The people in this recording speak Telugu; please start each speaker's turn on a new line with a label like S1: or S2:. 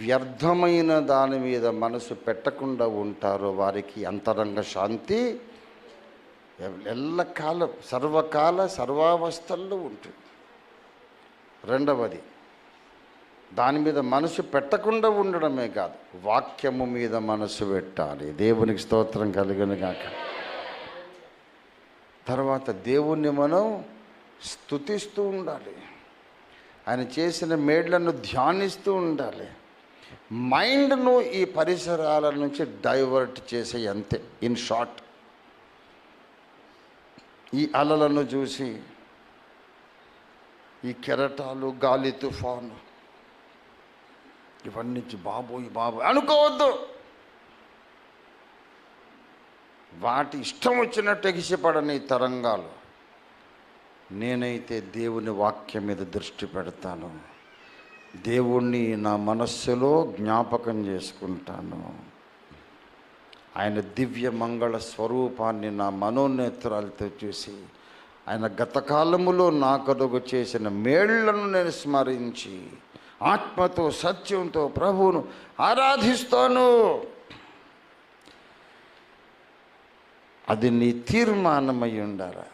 S1: వ్యర్థమైన దాని మీద మనసు పెట్టకుండా ఉంటారో వారికి అంతరంగ శాంతి ఎల్లకాలం సర్వకాల సర్వావస్థల్లో ఉంటుంది. రెండవది దాని మీద మనసు పెట్టకుండా ఉండడమే కాదు వాక్యము మీద మనసు పెట్టాలి. దేవునికి స్తోత్రం కలిగిన కాక తర్వాత దేవుణ్ణి మనం స్తుతిస్తూ ఉండాలి. ఆయన చేసిన మేడ్లను ధ్యానిస్తూ ఉండాలి. మైండ్ను ఈ పరిసరాల నుంచి డైవర్ట్ చేసే అంతే ఇన్ షార్ట్. ఈ అలలను చూసి ఈ కెరటాలు గాలి తుఫాను ఇవన్నీ బాబోయ్ బాబోయ్ అనుకోవద్దు. వాటి ఇష్టం వచ్చినట్టు ఎగిసిపడని ఈ తరంగాలు. నేనైతే దేవుని వాక్యం మీద దృష్టి పెడతాను. దేవుణ్ణి నా మనస్సులో జ్ఞాపకం చేసుకుంటాను. ఆయన దివ్య మంగళ స్వరూపాన్ని నా మనోనేత్రాలతో చూసి ఆయన గతకాలములో నా కలుగు చేసిన మేళ్ళను నేను స్మరించి ఆత్మతో సత్యంతో ప్రభువును ఆరాధిస్తాను. అది నీ తీర్మానమై ఉండాలా?